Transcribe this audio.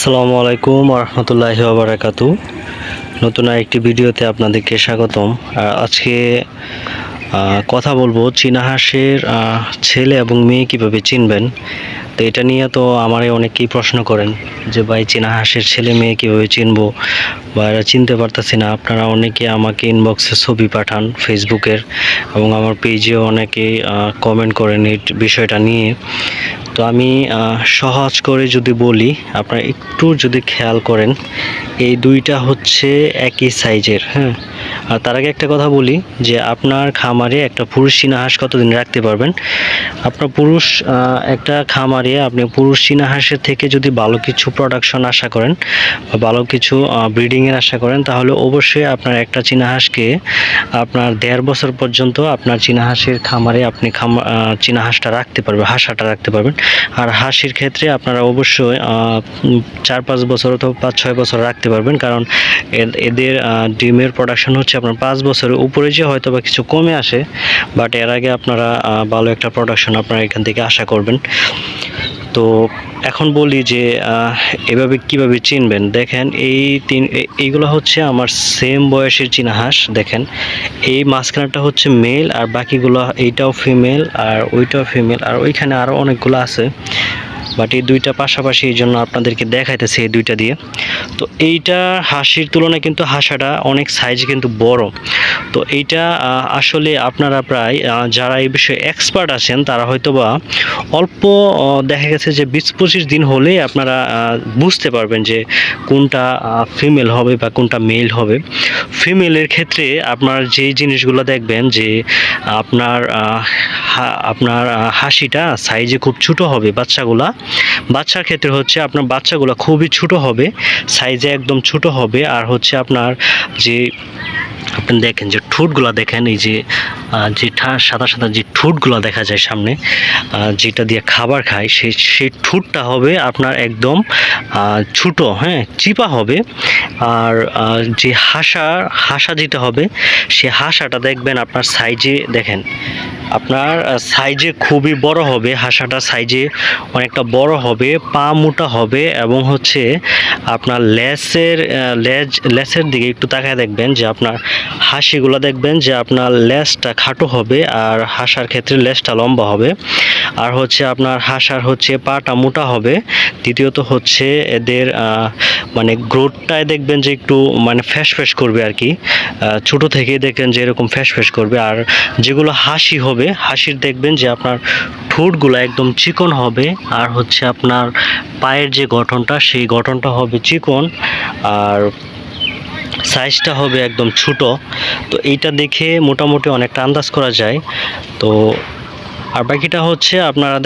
আসসালামু আলাইকুম রহমতুল্লাহি বারাকাতু। নতুন একটি ভিডিওতে আপনাদেরকে স্বাগতম। আজকে কথা বলব চীনা হাঁসের ছেলে এবং মেয়ে কীভাবে চিনবেন। তো এটা নিয়ে তো আমারই অনেকেই প্রশ্ন করেন যে, ভাই চীনা হাঁসের ছেলে মেয়ে কীভাবে চিনবো? বা এরা চিনতে পারতেছি না। আপনারা অনেকে আমাকে ইনবক্সে ছবি পাঠান ফেসবুকের এবং আমার পেজেও অনেকে কমেন্ট করেন এই বিষয়টা নিয়ে। তো আমি সহজ করে যদি বলি আপনারা একটু যদি খেয়াল করেন এই দুইটা হচ্ছে একই সাইজের হ্যাঁ? আর তার আগে একটা কথা বলি যে আপনার খামারে একটা পুরুষ চীনা হাঁস কতদিন রাখতে পারবেন? আপনার পুরুষ একটা খামারে আপনি পুরুষ চীনা হাঁসের থেকে যদি ভালো কিছু প্রোডাকশন আশা করেন বা ভালো কিছু ব্রিডিংয়ের আশা করেন তাহলে অবশ্যই আপনার একটা চীনা হাঁসকে আপনার দেড় বছর পর্যন্ত আপনার চীনা হাঁসের খামারে আপনি খামা আহ, চীনা হাঁসটা রাখতে পারবেন হাঁসাটা রাখতে পারবেন। আর হাসির ক্ষেত্রে আপনারা অবশ্যই চার পাঁচ বছর অথবা পাঁচ ছয় বছর রাখতে পারবেন। কারণ এদের ডিমের প্রোডাকশন হচ্ছে আপনার পাঁচ বছরের উপরে যে হয়তো বা কিছু কমে আসে বাট এর আগে আপনারা ভালো একটা প্রোডাকশন আপনারা এখান থেকে আশা করবেন। তো এখন বলি যে এভাবে কীভাবে চিনবেন? দেখেন, এই তিন এইগুলো হচ্ছে আমার সেম বয়সের চীনা হাঁস দেখেন। এই মাঝখানেরটা হচ্ছে মেল আর বাকিগুলো এইটাও ফিমেল আর ওইটাও ফিমেল আর ওইখানে আরও অনেকগুলো আছে। বাট এই দুইটা পাশাপাশি এই জন্য আপনাদেরকে দেখাইতেছে এই দুইটা দিয়ে। তো এইটা হাসির তুলনায় কিন্তু হাসাটা অনেক সাইজ কিন্তু বড়। তো এইটা আসলে আপনারা প্রায় যারা এই বিষয়ে এক্সপার্ট আছেন, তারা হয়তো বা অল্প দেখা গেছে যে বিশ পঁচিশ দিন হলেই আপনারা বুঝতে পারবেন যে কোনটা ফিমেল হবে বা কোনটা মেল হবে। ফিমেলের ক্ষেত্রে আপনার যেই জিনিসগুলো দেখবেন যে আপনার আপনার হাসিটা সাইজে খুব ছোট হবে বাচ্চাগুলা। বাচ্চার ক্ষেত্রে হচ্ছে আপনার বাচ্চাগুলো খুবই ছোট হবে সাইজে একদম ছোট হবে। আর হচ্ছে আপনার যে আপনি দেখেন যে ঠোঁটগুলা দেখেন, এই যে যে সাদা সাদা যে ঠোঁটগুলা দেখা যায় সামনে যেটা দিয়ে খাবার খায় সেই সেই ঠোঁটটা হবে আপনার একদম ছোট হ্যাঁ চিপা হবে। আর যে হাসা হাসা যেটা হবে, সে হাসাটা দেখবেন আপনার সাইজে, দেখেন আপনার সাইজে খুবই বড় হবে, হাসাটা সাইজে অনেকটা বড় হবে, পা মোটা হবে এবং হচ্ছে আপনার লেসের লেজ, লেসের দিকে একটু তাকায় দেখবেন যে আপনার হাসিগুলো দেখবেন যে আপনার লেসটা খাটো হবে আর হাসার ক্ষেত্রে লেসটা লম্বা হবে। আর হচ্ছে আপনার হাসার হচ্ছে পাটা মোটা হবে। দ্বিতীয়ত হচ্ছে এদের মানে গ্রোথটায় দেখবেন যে একটু মানে ফ্যাস ফ্যাস করবে আর কি ছোট থেকে দেখবেন যে এরকম ফ্যাস ফ্যাস করবে। আর যেগুলো হাসি হবে, হাসির দেখবেন যে আপনার ঠোঁটগুলো একদম চিকন হবে আর হচ্ছে আপনার পায়ের যে গঠনটা, সেই গঠনটা হবে চিকন আর সাইজটা হবে একদম ছোট। তো এইটা দেখে মোটামুটি অনেকটা আন্দাজ করা যায়। তো আর বাকিটা হচ্ছে আপনারা